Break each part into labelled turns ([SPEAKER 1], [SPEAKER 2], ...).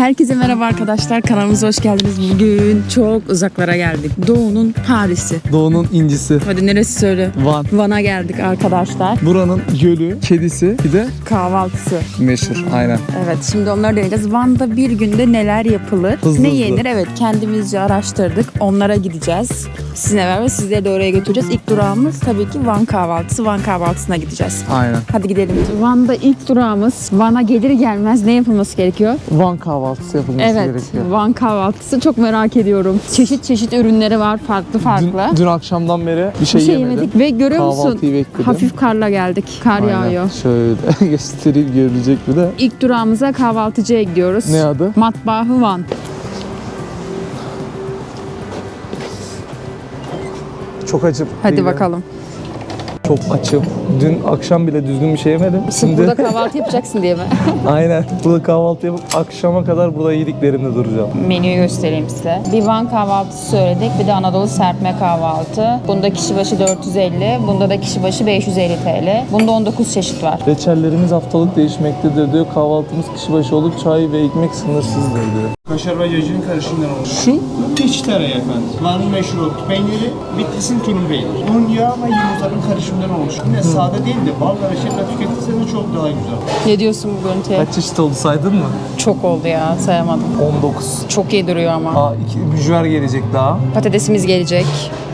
[SPEAKER 1] Herkese merhaba arkadaşlar. Kanalımıza hoş geldiniz. Bugün çok uzaklara geldik. Doğu'nun Paris'i.
[SPEAKER 2] Doğu'nun incisi.
[SPEAKER 1] Hadi neresi söyle.
[SPEAKER 2] Van.
[SPEAKER 1] Van'a geldik arkadaşlar.
[SPEAKER 2] Buranın gölü, kedisi bir de
[SPEAKER 1] Kahvaltısı.
[SPEAKER 2] meşhur. Aynen.
[SPEAKER 1] Evet şimdi onları deneyeceğiz. Van'da bir günde neler yapılır?
[SPEAKER 2] Hızlı
[SPEAKER 1] ne
[SPEAKER 2] hızlı.
[SPEAKER 1] yenir? Evet kendimizce araştırdık. Onlara gideceğiz. Sizinle beraber sizleri de oraya götüreceğiz. İlk durağımız tabii ki Van kahvaltısı. Van kahvaltısına gideceğiz.
[SPEAKER 2] Aynen.
[SPEAKER 1] Hadi gidelim. Van'da ilk durağımız Van'a gelir gelmez ne yapılması gerekiyor?
[SPEAKER 2] Van kahvaltısı yapılması
[SPEAKER 1] Evet,
[SPEAKER 2] gerekiyor.
[SPEAKER 1] Van kahvaltısı çok merak ediyorum. Çeşit çeşit ürünleri var, farklı farklı.
[SPEAKER 2] Dün, dün akşamdan beri bir şey,
[SPEAKER 1] bir şey
[SPEAKER 2] yemedim.
[SPEAKER 1] yemedik ve görüyor musun?
[SPEAKER 2] Bekledim.
[SPEAKER 1] Hafif karla geldik. Kar
[SPEAKER 2] Aynen.
[SPEAKER 1] yağıyor.
[SPEAKER 2] Şöyle göstereyim görülecek bir de.
[SPEAKER 1] İlk durağımıza kahvaltıcıya gidiyoruz.
[SPEAKER 2] Ne adı?
[SPEAKER 1] Matbahı Van.
[SPEAKER 2] Çok açım.
[SPEAKER 1] Hadi
[SPEAKER 2] Değil mi? Çok açım. Dün akşam bile düzgün bir şey yemedim. Şimdi
[SPEAKER 1] Burada kahvaltı yapacaksın diye mi?
[SPEAKER 2] aynen burada kahvaltı yapıp akşama kadar burada yediklerimde duracağım.
[SPEAKER 1] Menüyü göstereyim size. Bir Van kahvaltısı söyledik. Bir de Anadolu serpme kahvaltı. Bunda kişi başı 450. Bunda da kişi başı 550 TL. Bunda 19 çeşit var.
[SPEAKER 2] Reçellerimiz haftalık değişmektedir diyor. Kahvaltımız kişi başı olup çay ve ekmek sınırsızdır diyor.
[SPEAKER 3] Kaşar ve cacığın karışımından oluşur.
[SPEAKER 2] Şu
[SPEAKER 3] tereyağı efendim. Van'ın meşhur peyniri, Bitlis'in tulum peyniri. Bunun yağ ve yumurtanın karışımından oluşur. Yine sade değil de bal ve reçetle tüketirseniz çok daha güzel.
[SPEAKER 1] Ne diyorsun bu görüntüye?
[SPEAKER 2] kaç çeşit oldu saydın mı?
[SPEAKER 1] Çok oldu ya sayamadım.
[SPEAKER 2] 19.
[SPEAKER 1] Çok iyi duruyor ama.
[SPEAKER 2] Aa, iki mücver gelecek daha.
[SPEAKER 1] Patatesimiz gelecek.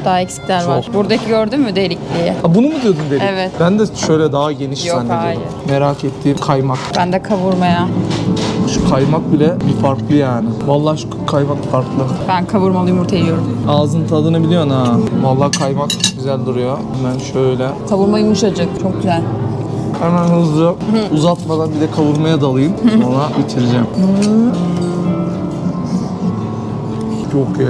[SPEAKER 1] Daha eksikler var.
[SPEAKER 2] Çok.
[SPEAKER 1] Buradaki gördün mü delikliği?
[SPEAKER 2] Ha, bunu mu diyordun dedik?
[SPEAKER 1] Evet.
[SPEAKER 2] Ben de şöyle daha geniş
[SPEAKER 1] Yok,
[SPEAKER 2] zannediyordum.
[SPEAKER 1] hayır.
[SPEAKER 2] Merak ettiğim kaymak.
[SPEAKER 1] Ben de kavurmaya.
[SPEAKER 2] Kaymak bile bir farklı yani. Vallahi şu kaymak farklı.
[SPEAKER 1] Ben kavurmalı yumurta yiyorum.
[SPEAKER 2] Ağzın tadını biliyorsun ha. Vallahi kaymak güzel duruyor. Hemen şöyle.
[SPEAKER 1] Kavurma yumuşacık. Çok güzel.
[SPEAKER 2] Hemen hızlı uzatmadan bir de kavurmaya dalayım. Sonra bitireceğim. Çok iyi.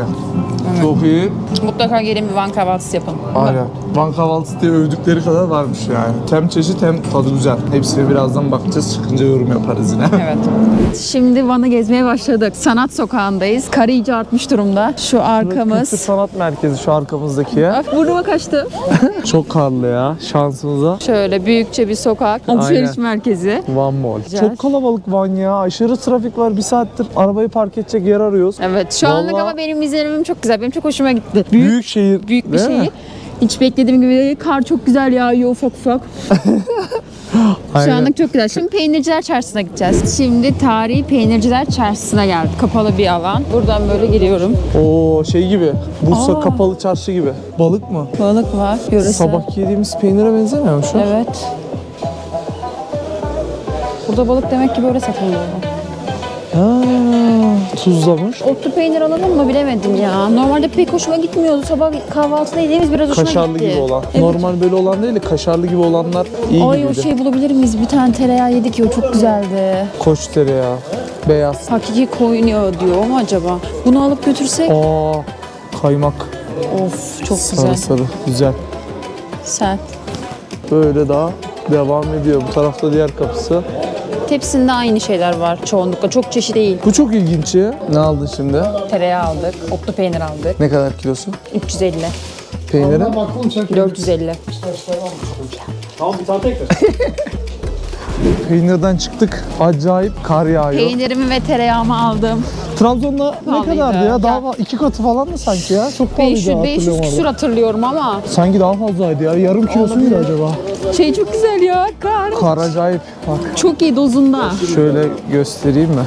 [SPEAKER 2] Çok iyi.
[SPEAKER 1] Mutlaka gelin bir Van kahvaltısı yapın.
[SPEAKER 2] Aynen. Van kahvaltısı diye övdükleri kadar varmış yani. Hem çeşit hem tadı güzel. Hepsine birazdan bakacağız. Çıkınca yorum yaparız yine.
[SPEAKER 1] Evet. Şimdi Van'ı gezmeye başladık. Sanat sokağındayız. Kar iyice artmış durumda. Şu
[SPEAKER 2] Kültür
[SPEAKER 1] arkamız.
[SPEAKER 2] sanat merkezi şu arkamızdaki ya.
[SPEAKER 1] Af, burnuma kaçtı.
[SPEAKER 2] Çok karlı ya şansımıza.
[SPEAKER 1] Şöyle büyükçe bir sokak. Alışveriş merkezi.
[SPEAKER 2] Van Mall.
[SPEAKER 1] Güzel.
[SPEAKER 2] Çok kalabalık Van ya. Aşırı trafik var. Bir saattir arabayı park edecek yer arıyoruz.
[SPEAKER 1] Evet şu anlık
[SPEAKER 2] Vallahi-
[SPEAKER 1] ama benim izlenimim çok güzel. Benim çok hoşuma gitti. Büyük,
[SPEAKER 2] Büyük şehir.
[SPEAKER 1] büyük bir
[SPEAKER 2] değil mi?
[SPEAKER 1] şey. Hiç beklediğim gibi değil. Kar çok güzel yağıyor ufak ufak. Şu anlık çok güzel. Şimdi Peynirciler Çarşısı'na gideceğiz. Şimdi tarihi Peynirciler Çarşısı'na geldik. Kapalı bir alan. Buradan böyle giriyorum.
[SPEAKER 2] Oo şey gibi. Bursa
[SPEAKER 1] Aa.
[SPEAKER 2] kapalı çarşı gibi. Balık mı?
[SPEAKER 1] Balık var. Yöresel.
[SPEAKER 2] Sabah yediğimiz peynire benzemiyor mu şu?
[SPEAKER 1] Evet. Burada balık demek ki böyle satılıyor.
[SPEAKER 2] Ha, tuzlamış.
[SPEAKER 1] Otlu peynir alalım mı bilemedim ya. Normalde pek hoşuma gitmiyordu. Sabah kahvaltıda yediğimiz biraz hoşuma
[SPEAKER 2] Kaşarlı
[SPEAKER 1] gitti.
[SPEAKER 2] gibi olan.
[SPEAKER 1] Evet.
[SPEAKER 2] Normal böyle olan değil de kaşarlı gibi olanlar iyi
[SPEAKER 1] Ay o
[SPEAKER 2] gibiydi.
[SPEAKER 1] şey bulabilir miyiz? Bir tane tereyağı yedik ya o çok güzeldi.
[SPEAKER 2] Koç tereyağı. Beyaz.
[SPEAKER 1] Hakiki koyun yağı diyor mu acaba? Bunu alıp götürsek?
[SPEAKER 2] Aa, kaymak.
[SPEAKER 1] Of çok güzel.
[SPEAKER 2] Sarı sarı. Güzel.
[SPEAKER 1] Sert.
[SPEAKER 2] Böyle daha devam ediyor. Bu tarafta diğer kapısı.
[SPEAKER 1] Hepsinde aynı şeyler var çoğunlukla. Çok çeşit değil.
[SPEAKER 2] Bu çok ilginç ya. Ne aldın şimdi?
[SPEAKER 1] Tereyağı aldık. Otlu peynir aldık.
[SPEAKER 2] Ne kadar kilosu?
[SPEAKER 1] 350.
[SPEAKER 2] Peyniri?
[SPEAKER 3] Bakalım sen
[SPEAKER 1] 450.
[SPEAKER 3] Tamam bir tane tek ver.
[SPEAKER 2] Peynirden çıktık. Acayip kar yağıyor.
[SPEAKER 1] Peynirimi ve tereyağımı aldım.
[SPEAKER 2] Trabzon'da ne kadardı ya?
[SPEAKER 1] Ya-
[SPEAKER 2] Daha fa- iki katı falan mı sanki ya? Çok pahalıydı
[SPEAKER 1] 500, 500
[SPEAKER 2] hatırlıyorum
[SPEAKER 1] küsur hatırlıyorum ama.
[SPEAKER 2] Sanki daha fazlaydı ya. Yarım kilosu muydu acaba?
[SPEAKER 1] Şey çok güzel ya kar.
[SPEAKER 2] Kar acayip. Bak
[SPEAKER 1] Çok iyi dozunda.
[SPEAKER 2] şöyle göstereyim mi?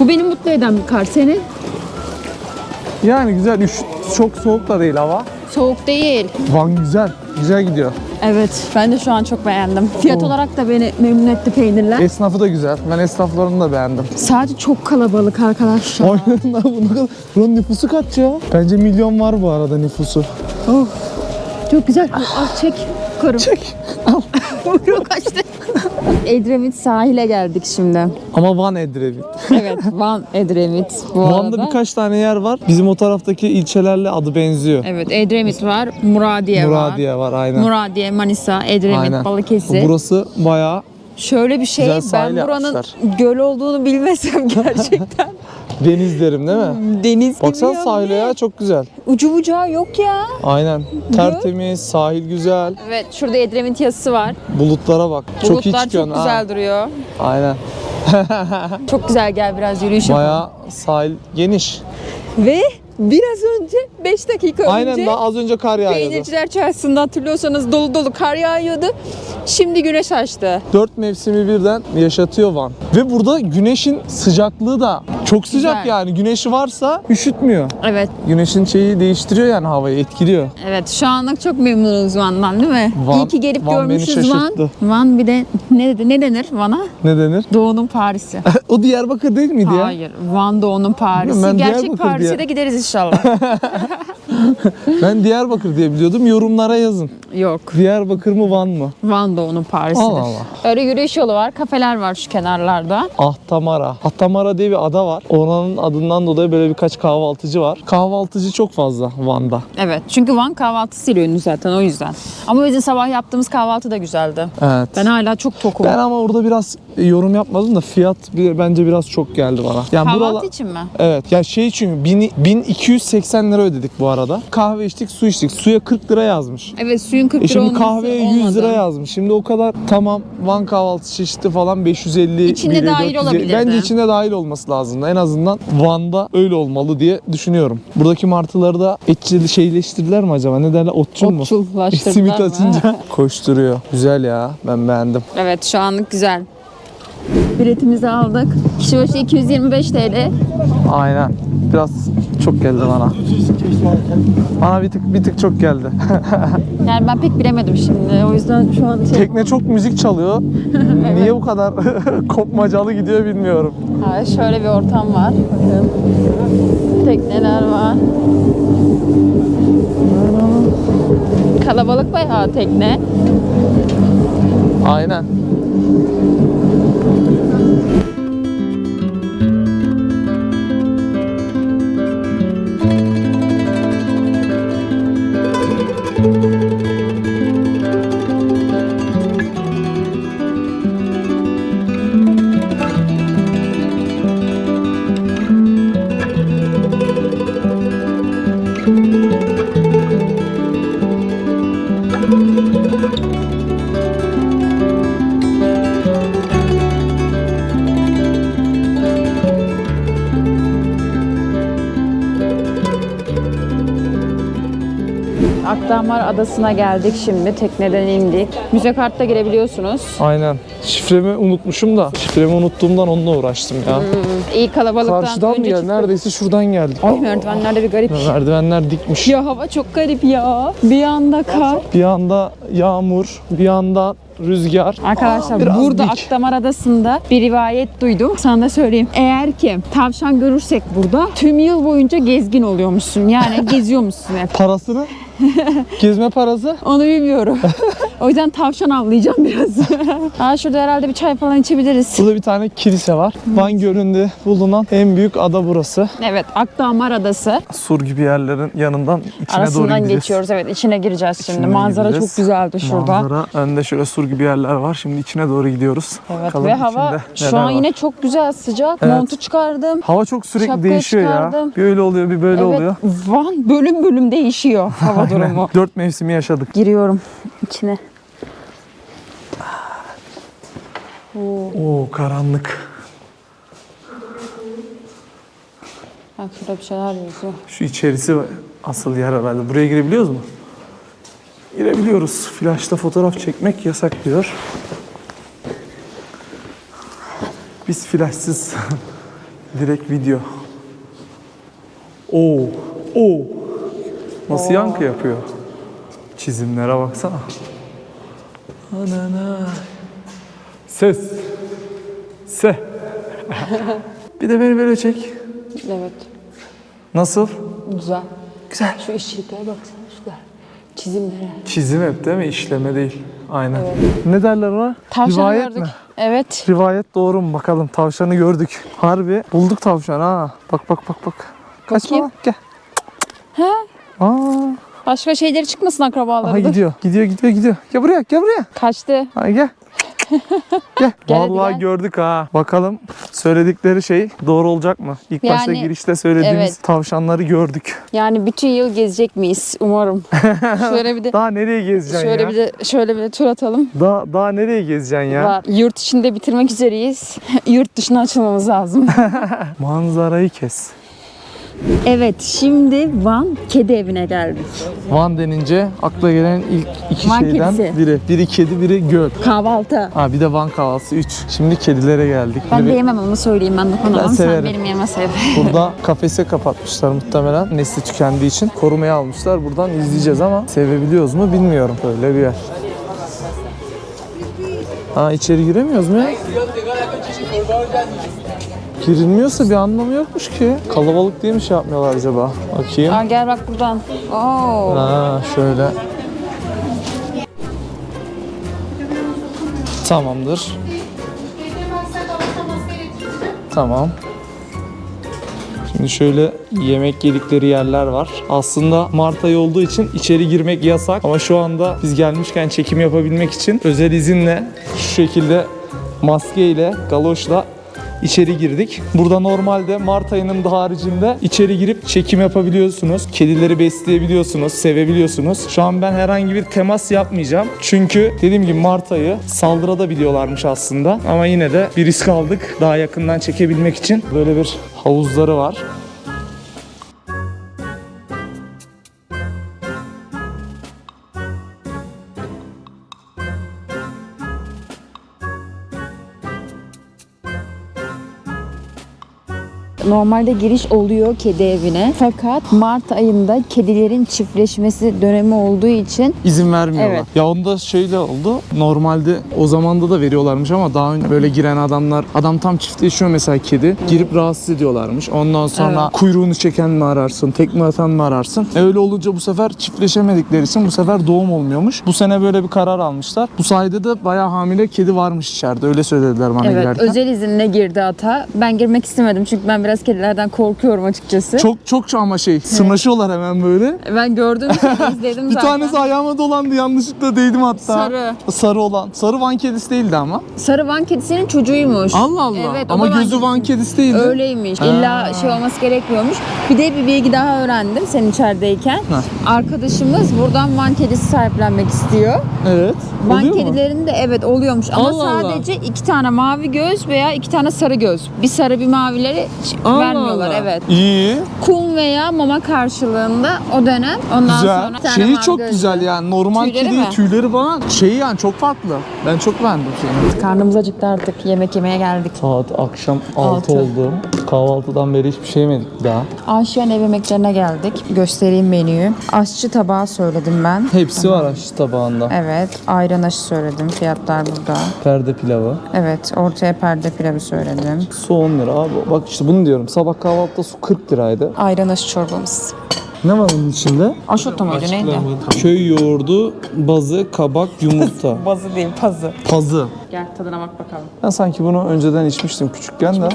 [SPEAKER 1] Bu beni mutlu eden bir kar. Senin?
[SPEAKER 2] Yani güzel. Üç, çok soğuk da değil hava.
[SPEAKER 1] Soğuk değil.
[SPEAKER 2] Van güzel. Güzel gidiyor.
[SPEAKER 1] Evet ben de şu an çok beğendim. Fiyat olarak da beni memnun etti peynirler.
[SPEAKER 2] Esnafı da güzel. Ben esnaflarını da beğendim.
[SPEAKER 1] Sadece çok kalabalık arkadaşlar.
[SPEAKER 2] Aynen lan bunu kadar. Buranın nüfusu kaç ya? Bence milyon var bu arada nüfusu.
[SPEAKER 1] Oh. Çok güzel. Al çek. Karım.
[SPEAKER 2] Çek. Al.
[SPEAKER 1] Kuyruğu kaçtı. Edremit sahile geldik şimdi.
[SPEAKER 2] Ama Van Edremit.
[SPEAKER 1] Evet Van Edremit bu
[SPEAKER 2] Van'da
[SPEAKER 1] arada.
[SPEAKER 2] birkaç tane yer var. Bizim o taraftaki ilçelerle adı benziyor.
[SPEAKER 1] Evet Edremit var, Muradiye,
[SPEAKER 2] Muradiye var
[SPEAKER 1] var.
[SPEAKER 2] aynen.
[SPEAKER 1] Muradiye, Manisa, Edremit,
[SPEAKER 2] Aynen.
[SPEAKER 1] Balıkesir.
[SPEAKER 2] Burası bayağı
[SPEAKER 1] Şöyle bir şey,
[SPEAKER 2] Güzel
[SPEAKER 1] ben
[SPEAKER 2] sahil
[SPEAKER 1] buranın
[SPEAKER 2] yapmışlar.
[SPEAKER 1] göl olduğunu bilmesem gerçekten
[SPEAKER 2] deniz derim değil mi?
[SPEAKER 1] deniz gibi
[SPEAKER 2] Baksana
[SPEAKER 1] ya.
[SPEAKER 2] sahile ya çok güzel.
[SPEAKER 1] Ucu bucağı yok ya.
[SPEAKER 2] Aynen. Tertemiz, sahil güzel.
[SPEAKER 1] Evet şurada Edremit yazısı var.
[SPEAKER 2] Bulutlara bak. çok iyi
[SPEAKER 1] Bulutlar
[SPEAKER 2] çıkıyorsun
[SPEAKER 1] çok
[SPEAKER 2] ha.
[SPEAKER 1] güzel duruyor.
[SPEAKER 2] Aynen.
[SPEAKER 1] Çok güzel gel biraz yürüyüş yapalım.
[SPEAKER 2] Bayağı sahil geniş.
[SPEAKER 1] Ve biraz önce 5 dakika
[SPEAKER 2] Aynen
[SPEAKER 1] önce
[SPEAKER 2] daha az önce kar yağıyordu.
[SPEAKER 1] Peynirciler Çarşısı'nda hatırlıyorsanız dolu dolu kar yağıyordu. Şimdi güneş açtı.
[SPEAKER 2] Dört mevsimi birden yaşatıyor Van. Ve burada güneşin sıcaklığı da çok sıcak
[SPEAKER 1] Güzel.
[SPEAKER 2] yani. Güneşi varsa üşütmüyor.
[SPEAKER 1] Evet.
[SPEAKER 2] Güneşin şeyi değiştiriyor yani havayı etkiliyor.
[SPEAKER 1] Evet şu anlık çok memnunuz Van'dan değil mi?
[SPEAKER 2] Van-
[SPEAKER 1] İyi ki gelip
[SPEAKER 2] Van
[SPEAKER 1] görmüşüz Van. Van bir de ne, ne denir Van'a?
[SPEAKER 2] Ne denir?
[SPEAKER 1] Doğu'nun Paris'i.
[SPEAKER 2] o Diyarbakır değil miydi ya?
[SPEAKER 1] Hayır. Van Doğu'nun Paris'i.
[SPEAKER 2] Ben
[SPEAKER 1] Gerçek Paris'e de gideriz inşallah.
[SPEAKER 2] Ben Diyarbakır diye biliyordum. Yorumlara yazın.
[SPEAKER 1] Yok.
[SPEAKER 2] Diyarbakır mı Van mı?
[SPEAKER 1] Van Doğu'nun Paris'idir.
[SPEAKER 2] Allah Allah.
[SPEAKER 1] Öyle yürüyüş yolu var. Kafeler var şu kenarlarda.
[SPEAKER 2] Ahtamara. Ahtamara diye bir ada var. Oranın adından dolayı böyle birkaç kahvaltıcı var. Kahvaltıcı çok fazla Van'da.
[SPEAKER 1] Evet. Çünkü Van kahvaltısıyla ünlü zaten o yüzden. Ama bizim sabah yaptığımız kahvaltı da güzeldi.
[SPEAKER 2] Evet.
[SPEAKER 1] Ben hala çok tokum.
[SPEAKER 2] Ben ama orada biraz yorum yapmadım da fiyat bir, bence biraz çok geldi bana. Yani
[SPEAKER 1] Kahvaltı
[SPEAKER 2] buralar-
[SPEAKER 1] için mi?
[SPEAKER 2] Evet. Ya şey çünkü bin- 1280 lira ödedik bu arada. Kahve içtik, su içtik. Suya 40 lira yazmış.
[SPEAKER 1] Evet suyun 40
[SPEAKER 2] E
[SPEAKER 1] lira
[SPEAKER 2] şimdi
[SPEAKER 1] olması
[SPEAKER 2] kahveye 100
[SPEAKER 1] olmadı.
[SPEAKER 2] lira yazmış. Şimdi o kadar tamam Van kahvaltı çeşidi falan 550
[SPEAKER 1] İçinde
[SPEAKER 2] biri,
[SPEAKER 1] dahil
[SPEAKER 2] 450.
[SPEAKER 1] olabilirdi.
[SPEAKER 2] Bence içinde dahil olması lazım. En azından Van'da öyle olmalı diye düşünüyorum. Buradaki martıları da etçili şeyleştirdiler mi acaba? Ne derler? Otçul mu?
[SPEAKER 1] Otçullaştırdılar
[SPEAKER 2] Simit
[SPEAKER 1] mı?
[SPEAKER 2] atınca koşturuyor. Güzel ya. Ben beğendim.
[SPEAKER 1] Evet şu anlık güzel. Biletimizi aldık. Kişi başı 225 TL.
[SPEAKER 2] Aynen. Biraz çok geldi bana. Bana bir tık bir tık çok geldi.
[SPEAKER 1] Yani ben pek bilemedim şimdi. O yüzden şu an şey...
[SPEAKER 2] Tekne çok müzik çalıyor. Niye bu kadar kopmacalı gidiyor bilmiyorum.
[SPEAKER 1] Ha, şöyle bir ortam var. Bakın. Tekneler var. Kalabalık bayağı tekne.
[SPEAKER 2] Aynen.
[SPEAKER 1] Akdamar Adası'na geldik şimdi. Tekneden indik. Müze kartla girebiliyorsunuz.
[SPEAKER 2] Aynen. Şifremi unutmuşum da. Şifremi unuttuğumdan onunla uğraştım ya.
[SPEAKER 1] İyi kalabalıktan
[SPEAKER 2] Karşıdan mı
[SPEAKER 1] önce
[SPEAKER 2] geldi?
[SPEAKER 1] çıktık.
[SPEAKER 2] Neredeyse şuradan geldik.
[SPEAKER 1] Ay merdivenlerde bir garip.
[SPEAKER 2] Merdivenler dikmiş.
[SPEAKER 1] Ya hava çok garip ya. Bir anda kar.
[SPEAKER 2] Bir anda yağmur, bir anda rüzgar.
[SPEAKER 1] Arkadaşlar
[SPEAKER 2] Biraz
[SPEAKER 1] burada
[SPEAKER 2] dik.
[SPEAKER 1] Akdamar Adası'nda bir rivayet duydum. Sana da söyleyeyim. Eğer ki tavşan görürsek burada tüm yıl boyunca gezgin oluyormuşsun. Yani geziyormuşsun hep.
[SPEAKER 2] Parasını? Gezme parası?
[SPEAKER 1] Onu bilmiyorum. o yüzden tavşan avlayacağım biraz. ha şurada herhalde bir çay falan içebiliriz.
[SPEAKER 2] Burada bir tane kilise var. Van Gölü'nde bulunan en büyük ada burası.
[SPEAKER 1] Evet Akdamar Adası.
[SPEAKER 2] Sur gibi yerlerin yanından içine doğru
[SPEAKER 1] Arasından
[SPEAKER 2] gideceğiz.
[SPEAKER 1] geçiyoruz. Evet içine gireceğiz şimdi.
[SPEAKER 2] İçine
[SPEAKER 1] Manzara
[SPEAKER 2] gideceğiz.
[SPEAKER 1] çok güzeldi şurada.
[SPEAKER 2] Manzara önde şöyle sur gibi yerler var. Şimdi içine doğru gidiyoruz.
[SPEAKER 1] Evet
[SPEAKER 2] Bakalım
[SPEAKER 1] ve hava şu an
[SPEAKER 2] var.
[SPEAKER 1] yine çok güzel sıcak.
[SPEAKER 2] Evet.
[SPEAKER 1] Montu çıkardım.
[SPEAKER 2] Hava çok sürekli
[SPEAKER 1] Şapkayı
[SPEAKER 2] değişiyor
[SPEAKER 1] çıkardım.
[SPEAKER 2] ya. Bir öyle oluyor, bir böyle
[SPEAKER 1] evet,
[SPEAKER 2] oluyor.
[SPEAKER 1] Van bölüm bölüm değişiyor hava durumu.
[SPEAKER 2] Dört mevsimi yaşadık.
[SPEAKER 1] Giriyorum içine.
[SPEAKER 2] Oo karanlık.
[SPEAKER 1] Bak şurada bir şeyler yazıyor.
[SPEAKER 2] Şu içerisi asıl yer herhalde. Buraya girebiliyoruz mu? Girebiliyoruz. Flaşta fotoğraf çekmek yasak diyor. Biz flaşsız direkt video. Oo, oo. Nasıl yankı yapıyor? Çizimlere baksana. Anana. Ses. Se. Bir de beni böyle çek.
[SPEAKER 1] Evet.
[SPEAKER 2] Nasıl?
[SPEAKER 1] Güzel.
[SPEAKER 2] Güzel.
[SPEAKER 1] Şu işçiliklere baksana şurada. Çizimlere.
[SPEAKER 2] Çizim hep değil mi? İşleme değil. Aynen. Ne derler ona?
[SPEAKER 1] Tavşanı
[SPEAKER 2] Rivayet
[SPEAKER 1] gördük.
[SPEAKER 2] mi?
[SPEAKER 1] Evet.
[SPEAKER 2] Rivayet doğru mu bakalım. Tavşanı gördük. Harbi bulduk tavşan ha. Bak bak bak bak. Kaçma
[SPEAKER 1] Bakayım.
[SPEAKER 2] lan, gel.
[SPEAKER 1] Ha?
[SPEAKER 2] Aa,
[SPEAKER 1] Başka şeyleri çıkmasın akrabaları
[SPEAKER 2] aha
[SPEAKER 1] da.
[SPEAKER 2] gidiyor. Gidiyor gidiyor gidiyor. Gel buraya gel buraya.
[SPEAKER 1] Kaçtı.
[SPEAKER 2] Ha, gel. Gel. Vallahi
[SPEAKER 1] gel.
[SPEAKER 2] gördük ha. Bakalım söyledikleri şey doğru olacak mı? İlk başta
[SPEAKER 1] Yani,
[SPEAKER 2] girişte söylediğimiz
[SPEAKER 1] evet.
[SPEAKER 2] tavşanları gördük.
[SPEAKER 1] Yani bütün yıl gezecek miyiz umarım. şöyle bir de
[SPEAKER 2] Daha nereye gezeceksin
[SPEAKER 1] şöyle
[SPEAKER 2] ya?
[SPEAKER 1] bir de şöyle bir de tur atalım.
[SPEAKER 2] Daha, daha nereye gezeceksin ya?
[SPEAKER 1] Var. Yurt içinde bitirmek üzereyiz. Yurt dışına açılmamız lazım.
[SPEAKER 2] Manzarayı kes.
[SPEAKER 1] Evet, şimdi Van Kedi Evi'ne geldik.
[SPEAKER 2] Van denince akla gelen ilk iki
[SPEAKER 1] Van
[SPEAKER 2] şeyden
[SPEAKER 1] kedisi.
[SPEAKER 2] biri. Biri kedi, biri göl.
[SPEAKER 1] Kahvaltı.
[SPEAKER 2] Ha bir de Van kahvaltısı 3. Şimdi kedilere geldik.
[SPEAKER 1] Ben
[SPEAKER 2] Bir de
[SPEAKER 1] yemem onu söyleyeyim ben dokunamam. Sen
[SPEAKER 2] severim.
[SPEAKER 1] benim yeme sev.
[SPEAKER 2] Burada kafese kapatmışlar muhtemelen. Nesli tükendiği için korumaya almışlar. Buradan izleyeceğiz ama sevebiliyoruz mu bilmiyorum. Böyle bir yer. Ha içeri giremiyoruz mu ya? Girilmiyorsa bir anlamı yokmuş ki. Kalabalık diye mi şey yapmıyorlar acaba? Bakayım.
[SPEAKER 1] Aa, gel bak buradan. Oo.
[SPEAKER 2] Ha şöyle. Tamamdır. Tamam. Şimdi şöyle yemek yedikleri yerler var. Aslında Mart ayı olduğu için içeri girmek yasak ama şu anda biz gelmişken çekim yapabilmek için özel izinle şu şekilde maskeyle, galoşla içeri girdik. Burada normalde Mart ayının da haricinde içeri girip çekim yapabiliyorsunuz. Kedileri besleyebiliyorsunuz, sevebiliyorsunuz. Şu an ben herhangi bir temas yapmayacağım. Çünkü dediğim gibi Mart ayı saldırıda biliyorlarmış aslında. Ama yine de bir risk aldık. Daha yakından çekebilmek için böyle bir havuzları var.
[SPEAKER 1] Normalde giriş oluyor kedi evine. Fakat Mart ayında kedilerin çiftleşmesi dönemi olduğu için
[SPEAKER 2] İzin vermiyorlar.
[SPEAKER 1] Evet.
[SPEAKER 2] Ya onda şöyle oldu. Normalde o zamanda da veriyorlarmış ama daha önce böyle giren adamlar adam tam çiftleşiyor mesela kedi. Girip rahatsız ediyorlarmış. Ondan sonra
[SPEAKER 1] Evet.
[SPEAKER 2] kuyruğunu çeken mi ararsın, tekme atan mı ararsın? E öyle olunca bu sefer çiftleşemedikleri için bu sefer doğum olmuyormuş. Bu sene böyle bir karar almışlar. Bu sayede de bayağı hamile kedi varmış içeride. Öyle söylediler bana
[SPEAKER 1] evet
[SPEAKER 2] girerken.
[SPEAKER 1] özel izinle girdi ata. Ben girmek istemedim çünkü ben biraz kedilerden korkuyorum açıkçası.
[SPEAKER 2] Çok çok ama şey sırnaşıyorlar hemen böyle.
[SPEAKER 1] Ben gördüğüm için izledim
[SPEAKER 2] Bir
[SPEAKER 1] zaten.
[SPEAKER 2] tanesi ayağıma dolandı yanlışlıkla değdim hatta.
[SPEAKER 1] Sarı.
[SPEAKER 2] Sarı olan. Sarı Van kedisi değildi ama.
[SPEAKER 1] Sarı Van kedisinin çocuğuymuş.
[SPEAKER 2] Allah Allah.
[SPEAKER 1] Evet,
[SPEAKER 2] Ama gözü Van
[SPEAKER 1] kedisi.
[SPEAKER 2] değildi.
[SPEAKER 1] Öyleymiş. İlla şey olması gerekmiyormuş. Bir de bir bilgi daha öğrendim sen içerideyken. Arkadaşımız buradan Van kedisi sahiplenmek istiyor.
[SPEAKER 2] Evet.
[SPEAKER 1] Van
[SPEAKER 2] Oluyor mu?
[SPEAKER 1] kedilerinde evet oluyormuş ama
[SPEAKER 2] Allah Allah.
[SPEAKER 1] sadece iki tane mavi göz veya iki tane sarı göz. Bir sarı bir mavileri
[SPEAKER 2] Allah
[SPEAKER 1] vermiyorlar
[SPEAKER 2] Allah.
[SPEAKER 1] evet.
[SPEAKER 2] İyi.
[SPEAKER 1] Kum veya mama karşılığında o dönem ondan
[SPEAKER 2] Güzel.
[SPEAKER 1] sonra bir tane
[SPEAKER 2] Şeyi
[SPEAKER 1] mavi
[SPEAKER 2] çok
[SPEAKER 1] gözlü.
[SPEAKER 2] güzel yani. Normal
[SPEAKER 1] Tüyleri
[SPEAKER 2] kedi
[SPEAKER 1] mi?
[SPEAKER 2] tüyleri falan şeyi yani çok farklı. Ben çok beğendim şeyini.
[SPEAKER 1] Karnımız acıktı artık yemek yemeye geldik.
[SPEAKER 2] Saat akşam
[SPEAKER 1] Altı.
[SPEAKER 2] 6 oldu. Kahvaltıdan beri hiçbir şey yemedik daha.
[SPEAKER 1] Aşiyan ev yemeklerine geldik. Göstereyim menüyü. Aşçı tabağı söyledim ben.
[SPEAKER 2] Hepsi var aşı tabağında.
[SPEAKER 1] Evet, ayran aşı söyledim. Fiyatlar burada.
[SPEAKER 2] Perde pilavı.
[SPEAKER 1] Evet, ortaya perde pilavı söyledim.
[SPEAKER 2] Su 10 lira abi. Bak işte bunu diyorum. Sabah kahvaltıda su 40 liraydı.
[SPEAKER 1] Ayran aşı çorbamız.
[SPEAKER 2] Ne var bunun içinde?
[SPEAKER 1] Aşoto muydu neydi?
[SPEAKER 2] Köy yoğurdu, bazı, kabak, yumurta.
[SPEAKER 1] Bazı değil, pazı.
[SPEAKER 2] Pazı.
[SPEAKER 1] Gel tadına bak bakalım.
[SPEAKER 2] Ben sanki bunu önceden içmiştim küçükken de.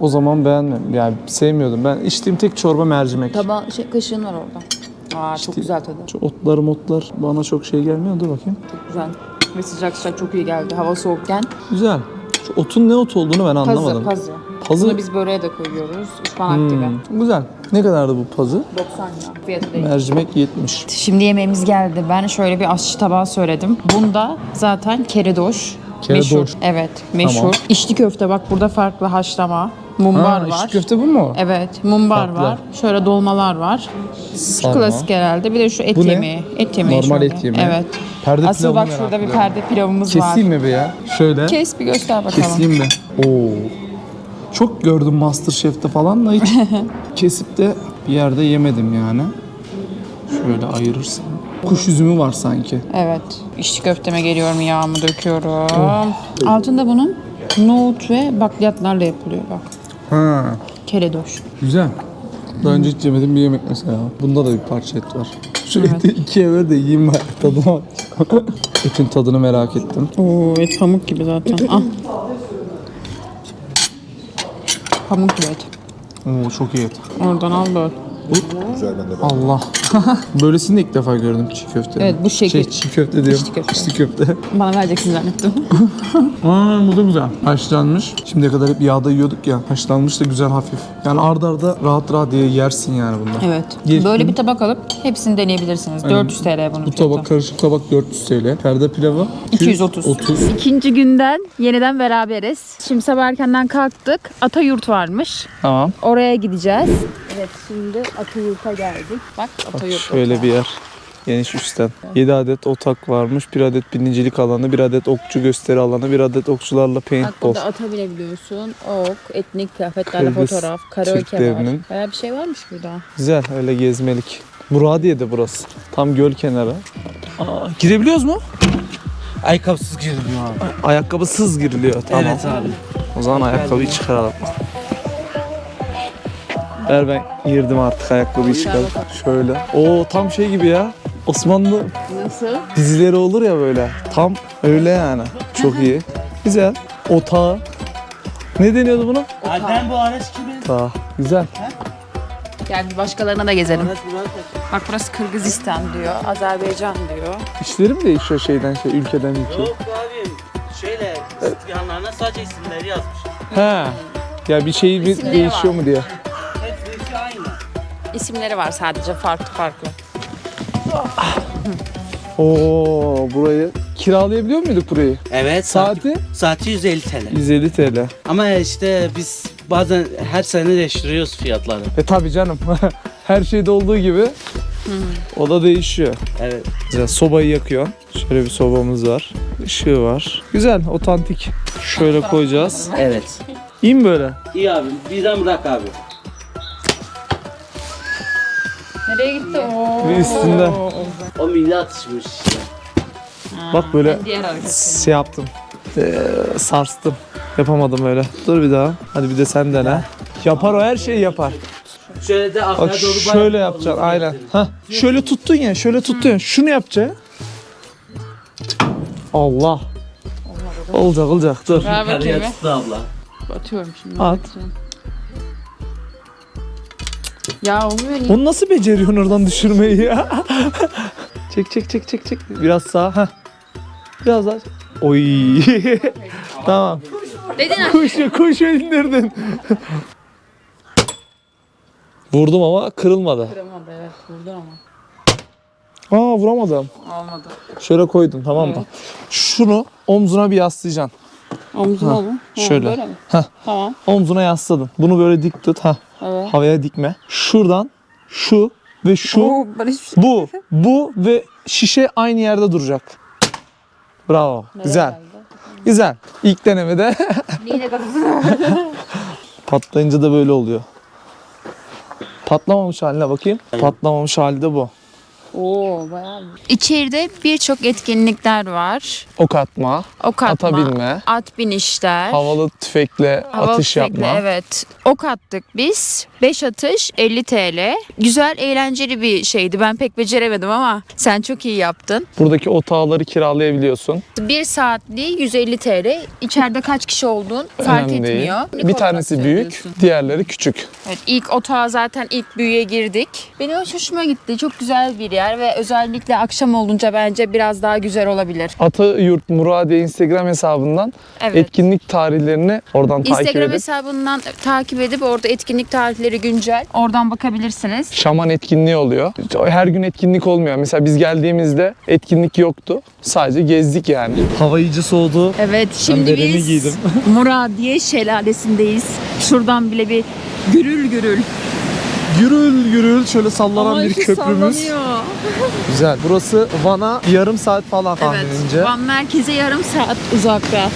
[SPEAKER 2] O zaman beğenmedim. Yani sevmiyordum. Ben içtiğim tek çorba mercimek.
[SPEAKER 1] Taba şey, kaşığın var orada. Aa, çok güzel tadı.
[SPEAKER 2] Şu otlar motlar bana çok şey gelmiyor. Dur bakayım.
[SPEAKER 1] Çok güzel. Ve sıcak sıcak çok iyi geldi. Hava soğukken.
[SPEAKER 2] Güzel. Şu otun ne ot olduğunu ben anlamadım.
[SPEAKER 1] Pazı, pazı. Bunu biz böreğe de koyuyoruz. Ispanak gibi.
[SPEAKER 2] Hmm, Güzel. Ne kadardı bu pazı?
[SPEAKER 1] 90 lira. Fiyatı değil.
[SPEAKER 2] Mercimek 70.
[SPEAKER 1] Şimdi yemeğimiz geldi. Ben şöyle bir aşçı tabağı söyledim. Bunda zaten keredoş.
[SPEAKER 2] Keredoş.
[SPEAKER 1] Meşhur. Evet, meşhur.
[SPEAKER 2] Tamam.
[SPEAKER 1] İçli köfte bak burada farklı haşlama. Mumbar
[SPEAKER 2] Ha,
[SPEAKER 1] var.
[SPEAKER 2] içli köfte bu mu?
[SPEAKER 1] Evet, mumbar
[SPEAKER 2] Farklı.
[SPEAKER 1] var. Şöyle dolmalar var. Şu
[SPEAKER 2] Sarma.
[SPEAKER 1] klasik herhalde. Bir de şu et
[SPEAKER 2] Bu ne?
[SPEAKER 1] yemeği. Et yemeği
[SPEAKER 2] Normal
[SPEAKER 1] şöyle.
[SPEAKER 2] et yemeği.
[SPEAKER 1] Evet.
[SPEAKER 2] Perde
[SPEAKER 1] Asıl bak şurada bir perde pilavımız var.
[SPEAKER 2] Keseyim mi bir ya? Şöyle.
[SPEAKER 1] Kes bir göster bakalım.
[SPEAKER 2] Keseyim mi? Oo. Çok gördüm Masterchef'te falan da hiç kesip de bir yerde yemedim yani. Şöyle ayırırsın. Kuş üzümü var sanki.
[SPEAKER 1] Evet. İçli köfteme geliyorum. Yağımı döküyorum. Altında bunun nohut ve bakliyatlarla yapılıyor bak.
[SPEAKER 2] Ha.
[SPEAKER 1] Keredoş.
[SPEAKER 2] Güzel. Daha önce hiç yemedim bir yemek mesela. Bunda da bir parça et var. Eti ikiye ver de yiyeyim ben. Tadına bak. Etin tadını merak ettim.
[SPEAKER 1] Oo, et pamuk gibi zaten. ah. Pamuk et.
[SPEAKER 2] Oo çok iyi et.
[SPEAKER 1] Oradan al böl.
[SPEAKER 4] Güzel bende de.
[SPEAKER 2] Allah. Böylesini de ilk defa gördüm çiğ köfte.
[SPEAKER 1] Evet, bu şekil.
[SPEAKER 2] Şey, çiğ köfte diyorum.
[SPEAKER 1] İçli köfte.
[SPEAKER 2] İçli köfte.
[SPEAKER 1] Bana vereceksin zannettim.
[SPEAKER 2] Aa, bu da güzel. Haşlanmış. Şimdiye kadar hep yağda yiyorduk ya. Haşlanmış da güzel hafif. Yani arda arda rahat rahat diye yersin yani bundan.
[SPEAKER 1] evet.
[SPEAKER 2] Gelsin.
[SPEAKER 1] Böyle bir tabak alıp hepsini deneyebilirsiniz. 400 TL bunun
[SPEAKER 2] Bu
[SPEAKER 1] fiyatı.
[SPEAKER 2] tabak karışık tabak 400 TL. Perde pilavı
[SPEAKER 1] 230.
[SPEAKER 2] 30.
[SPEAKER 1] İkinci günden yeniden beraberiz. Şimdi sabah erkenden kalktık. Atayurt varmış.
[SPEAKER 2] Tamam.
[SPEAKER 1] Oraya gideceğiz. Evet şimdi Atayurt'a geldik. Bak Atayurt.
[SPEAKER 2] Şöyle bir yer. Geniş üstten. 7 adet otak varmış. 1 adet binicilik alanı, 1 adet okçu gösteri alanı, 1 adet okçularla
[SPEAKER 1] Bak
[SPEAKER 2] paintball.
[SPEAKER 1] burada ata binebiliyorsun. Ok, etnik kıyafetlerle
[SPEAKER 2] Kırgız
[SPEAKER 1] fotoğraf, karaoke var.
[SPEAKER 2] Türklerinin.
[SPEAKER 1] Bayağı bir şey varmış burada.
[SPEAKER 2] Güzel öyle gezmelik. Muradiye de burası. Tam göl kenarı. Aa, girebiliyoruz mu?
[SPEAKER 5] Ayakkabısız giriliyor abi.
[SPEAKER 2] Ayakkabısız giriliyor. Tamam.
[SPEAKER 5] Evet abi.
[SPEAKER 2] O zaman ayakkabıyı çıkaralım. Ver ben girdim artık ayakkabıyı çıkardım. Şöyle. Oo tam şey gibi ya. Osmanlı
[SPEAKER 1] Nasıl?
[SPEAKER 2] dizileri olur ya böyle. Tam öyle yani. Çok iyi. Güzel. Otağı. Ne deniyordu buna?
[SPEAKER 5] Adem bu araç kimin?
[SPEAKER 2] Otağı. Güzel.
[SPEAKER 1] Gel bir başkalarına da gezelim. Bak burası Kırgızistan diyor, Azerbaycan diyor.
[SPEAKER 2] İşleri mi değişiyor şeyden şey, ülkeden ülkeye?
[SPEAKER 5] Yok abi. Şöyle yanlarına sadece isimleri yazmış.
[SPEAKER 2] He. Ya bir şey bir değişiyor
[SPEAKER 1] var.
[SPEAKER 2] mu diye.
[SPEAKER 1] İsimleri var sadece farklı farklı.
[SPEAKER 2] Oo burayı kiralayabiliyor muyduk burayı?
[SPEAKER 5] Evet.
[SPEAKER 2] Saati
[SPEAKER 5] Saati 150 TL.
[SPEAKER 2] 150 TL.
[SPEAKER 5] Ama işte biz bazen her sene değiştiriyoruz fiyatları.
[SPEAKER 2] E tabi canım. Her şeyde olduğu gibi o da değişiyor.
[SPEAKER 5] Evet.
[SPEAKER 2] Güzel sobayı yakıyor. Şöyle bir sobamız var. Işığı var. Güzel, otantik. Şöyle koyacağız.
[SPEAKER 5] Evet.
[SPEAKER 2] İyi mi böyle?
[SPEAKER 5] İyi abi. Bizden bırak abi.
[SPEAKER 1] Nereye gitti o?
[SPEAKER 2] Bir üstünde.
[SPEAKER 5] O milli atışmış işte.
[SPEAKER 2] Bak böyle
[SPEAKER 1] Diğer arkası.
[SPEAKER 2] şey yaptım. Ee, sarstım. Yapamadım öyle. Dur bir daha. Hadi bir de sen dene. Yapar o her şeyi yapar.
[SPEAKER 5] Şöyle de
[SPEAKER 2] Bak
[SPEAKER 5] doğru
[SPEAKER 2] şöyle
[SPEAKER 5] bayağı-
[SPEAKER 2] yapacaksın aynen. Hah. Şöyle tuttun ya, şöyle tuttun ya. Şunu yapacaksın. Allah. Olacak olacak dur.
[SPEAKER 1] Ver
[SPEAKER 5] Yukarıya
[SPEAKER 1] bakayım.
[SPEAKER 5] tuttu abla.
[SPEAKER 1] Atıyorum şimdi.
[SPEAKER 2] At.
[SPEAKER 1] Ya olmuyor niye?
[SPEAKER 2] Onu nasıl beceriyorsun oradan düşürmeyi ya? çek çek çek çek çek. Biraz sağa. Heh. Biraz daha. Oy. tamam.
[SPEAKER 1] Dedin
[SPEAKER 2] Kuşu kuşu indirdin. Vurdum ama kırılmadı.
[SPEAKER 1] Kıramadı evet vurdun ama.
[SPEAKER 2] Aa vuramadım.
[SPEAKER 1] Olmadı.
[SPEAKER 2] Şöyle koydum tamam mı? Şunu omzuna bir yaslayacaksın.
[SPEAKER 1] Omzuna. Ha,
[SPEAKER 2] şöyle.
[SPEAKER 1] Böyle mi?
[SPEAKER 2] Heh.
[SPEAKER 1] Tamam.
[SPEAKER 2] Omzuna yasladın. Bunu böyle dik tut. Heh.
[SPEAKER 1] Evet.
[SPEAKER 2] Havaya dikme. Şuradan şu ve şu
[SPEAKER 1] Oo, ben hiçbir şey...
[SPEAKER 2] bu bu ve şişe aynı yerde duracak. Bravo. Güzel. Güzel. İlk denemede
[SPEAKER 1] Neyle
[SPEAKER 2] patlayınca da böyle oluyor. Patlamamış haline bakayım. Patlamamış hali de bu.
[SPEAKER 1] Oo bayağı İçeride birçok etkinlikler var.
[SPEAKER 2] Ok atma,
[SPEAKER 1] Ok atma,
[SPEAKER 2] ata binme,
[SPEAKER 1] at binişler.
[SPEAKER 2] havalı tüfekle
[SPEAKER 1] Hava
[SPEAKER 2] atış
[SPEAKER 1] tüfekli,
[SPEAKER 2] yapma.
[SPEAKER 1] Evet. Ok attık biz. 5 atış 50 TL. Güzel eğlenceli bir şeydi. Ben pek beceremedim ama sen çok iyi yaptın.
[SPEAKER 2] Buradaki otağları kiralayabiliyorsun.
[SPEAKER 1] Bir saatliği 150 TL. İçeride kaç kişi olduğun fark
[SPEAKER 2] Önemli değil.
[SPEAKER 1] etmiyor.
[SPEAKER 2] Bir tanesi büyük, diğerleri küçük.
[SPEAKER 1] Evet, ilk otağa zaten ilk büyüye girdik. Benim hoşuma gitti. Çok güzel bir yer ve özellikle akşam olunca bence biraz daha güzel olabilir.
[SPEAKER 2] Atayurt Muradiye Instagram hesabından
[SPEAKER 1] Evet.
[SPEAKER 2] etkinlik tarihlerini oradan takip
[SPEAKER 1] Instagram
[SPEAKER 2] edip
[SPEAKER 1] hesabından takip edip orada etkinlik tarihleri güncel. Oradan bakabilirsiniz.
[SPEAKER 2] şaman etkinliği oluyor. Her gün etkinlik olmuyor. Mesela biz geldiğimizde etkinlik yoktu. Sadece gezdik yani. Hava iyice soğudu.
[SPEAKER 1] Evet şimdi biz
[SPEAKER 2] giydim.
[SPEAKER 1] Muradiye Şelalesi'ndeyiz. Şuradan bile bir gürül gürül.
[SPEAKER 2] Gürül gürül şöyle sallanan
[SPEAKER 1] Aman
[SPEAKER 2] bir köprümüz.
[SPEAKER 1] sallanıyor.
[SPEAKER 2] Güzel. Burası Van'a yarım saat falan tahminince.
[SPEAKER 1] Evet. Van merkeze yarım saat uzakta.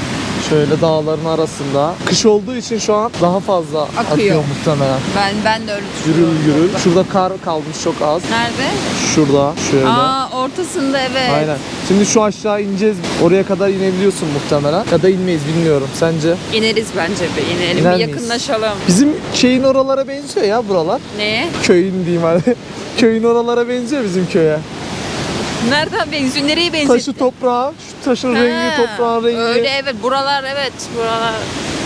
[SPEAKER 2] Şöyle dağların arasında. Kış olduğu için şu an daha fazla akıyor, muhtemelen.
[SPEAKER 1] Ben ben de öyle
[SPEAKER 2] Gürül
[SPEAKER 1] düşünüyorum.
[SPEAKER 2] gürül. Şurada kar kalmış çok az.
[SPEAKER 1] Nerede?
[SPEAKER 2] Şurada şöyle.
[SPEAKER 1] Aa ortasında evet.
[SPEAKER 2] Aynen. Şimdi şu aşağı ineceğiz. Oraya kadar inebiliyorsun muhtemelen. Ya da inmeyiz bilmiyorum. Sence?
[SPEAKER 1] İneriz bence bir inelim
[SPEAKER 2] İner
[SPEAKER 1] bir
[SPEAKER 2] miyiz?
[SPEAKER 1] yakınlaşalım.
[SPEAKER 2] Bizim şeyin oralara benziyor ya buralar.
[SPEAKER 1] Neye?
[SPEAKER 2] Köyün diyeyim hani. Köyün oralara benziyor bizim köye.
[SPEAKER 1] Nereden benziyor? Nereye benziyor?
[SPEAKER 2] Taşı toprağı, şu taşın rengi, toprağın rengi.
[SPEAKER 1] Öyle evet buralar evet buralar.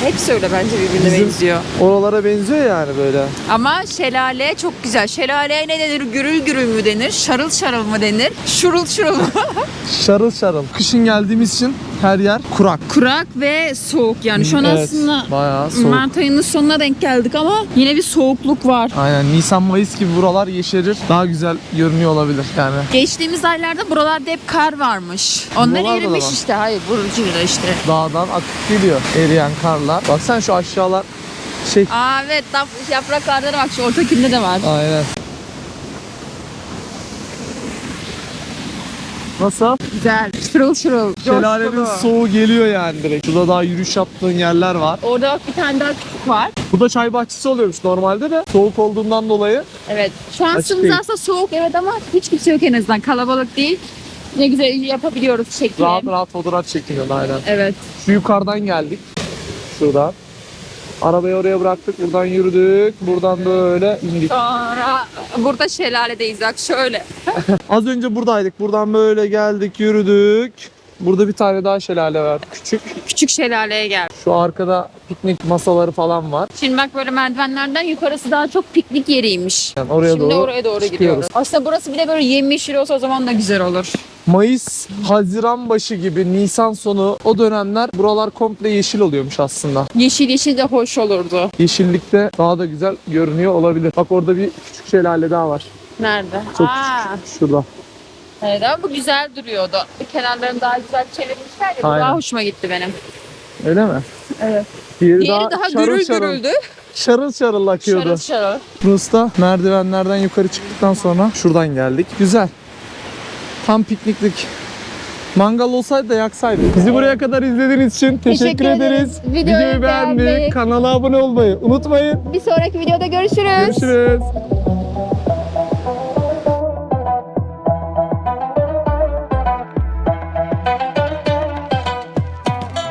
[SPEAKER 1] Hepsi öyle bence birbirine
[SPEAKER 2] Bizim-
[SPEAKER 1] benziyor.
[SPEAKER 2] Oralara benziyor yani böyle.
[SPEAKER 1] Ama şelale çok güzel. Şelaleye ne denir? Gürül gürül mü denir? Şarıl şarıl mı denir? Şurul şurul mu?
[SPEAKER 2] Şarıl şarıl. Kışın geldiğimiz için her yer kurak.
[SPEAKER 1] Kurak ve soğuk yani. Şu an
[SPEAKER 2] Evet,
[SPEAKER 1] aslında
[SPEAKER 2] bayağı soğuk.
[SPEAKER 1] Mart ayının sonuna denk geldik ama yine bir soğukluk var.
[SPEAKER 2] Aynen Nisan Mayıs gibi buralar yeşerir. Daha güzel görünüyor olabilir yani.
[SPEAKER 1] Geçtiğimiz aylarda buralarda hep kar varmış. Onlar
[SPEAKER 2] Buralarda da
[SPEAKER 1] erimiş
[SPEAKER 2] var.
[SPEAKER 1] işte. Hayır Burcu'da işte.
[SPEAKER 2] Dağdan akıp geliyor eriyen karlar. Bak sen şu aşağılar şey
[SPEAKER 1] Aa evet yapraklarda da bak şu ortakinde de var.
[SPEAKER 2] Aynen. Nasıl?
[SPEAKER 1] Güzel. Şırıl şırıl.
[SPEAKER 2] Şelalenin
[SPEAKER 1] coşkulu.
[SPEAKER 2] soğuğu geliyor yani direkt. Şurada daha yürüyüş yaptığın yerler var.
[SPEAKER 1] Orada bak bir tane daha küçük var.
[SPEAKER 2] Bu da çay bahçesi oluyormuş normalde de. Soğuk olduğundan dolayı.
[SPEAKER 1] Evet. Şu an
[SPEAKER 2] Açık
[SPEAKER 1] sımız
[SPEAKER 2] değil.
[SPEAKER 1] aslında soğuk evet ama hiç kimse yok en azından. Kalabalık değil. Ne güzel yapabiliyoruz şekli.
[SPEAKER 2] Rahat rahat fotoğraf çekiliyor aynen.
[SPEAKER 1] Evet.
[SPEAKER 2] Şu yukarıdan geldik. Şuradan. Arabayı oraya bıraktık. Buradan yürüdük. Buradan böyle indik.
[SPEAKER 1] Sonra burada şelaledeyiz bak şöyle.
[SPEAKER 2] Az önce buradaydık. Buradan böyle geldik, yürüdük. Burada bir tane daha şelale var. Küçük.
[SPEAKER 1] Küçük şelaleye geldik.
[SPEAKER 2] Şu arkada piknik masaları falan var.
[SPEAKER 1] Şimdi bak böyle merdivenlerden yukarısı daha çok piknik yeriymiş.
[SPEAKER 2] Yani oraya
[SPEAKER 1] Şimdi
[SPEAKER 2] doğru
[SPEAKER 1] oraya doğru
[SPEAKER 2] çıkıyoruz.
[SPEAKER 1] gidiyoruz. Aslında burası bir de böyle yemyeşil olsa o zaman da güzel olur.
[SPEAKER 2] Mayıs, Haziran başı gibi, Nisan sonu o dönemler buralar komple yeşil oluyormuş aslında.
[SPEAKER 1] Yeşil yeşil de hoş olurdu.
[SPEAKER 2] Yeşillikte daha da güzel görünüyor olabilir. Bak orada bir küçük şelale daha var.
[SPEAKER 1] Nerede?
[SPEAKER 2] Çok
[SPEAKER 1] Aa,
[SPEAKER 2] küçük. Şurada.
[SPEAKER 1] evet ama bu güzel duruyordu. Kenarlarını daha güzel çevirmişler ya. Bu
[SPEAKER 2] Aynen.
[SPEAKER 1] daha hoşuma gitti benim.
[SPEAKER 2] Öyle mi?
[SPEAKER 1] Evet.
[SPEAKER 2] Diğeri,
[SPEAKER 1] Diğeri daha,
[SPEAKER 2] şarıl
[SPEAKER 1] gürül
[SPEAKER 2] şarıl,
[SPEAKER 1] gürüldü.
[SPEAKER 2] Şarıl şarıl akıyordu.
[SPEAKER 1] Şarıl şarıl.
[SPEAKER 2] Burası da merdivenlerden yukarı çıktıktan sonra şuradan geldik. Güzel. Tam pikniklik. Mangal olsaydı da yaksaydık. Bizi buraya kadar izlediğiniz için teşekkür,
[SPEAKER 1] Teşekkür ederiz.
[SPEAKER 2] ederiz.
[SPEAKER 1] Videoyu beğenmeyi.
[SPEAKER 2] kanala abone olmayı unutmayın.
[SPEAKER 1] Bir sonraki videoda görüşürüz.
[SPEAKER 2] Görüşürüz.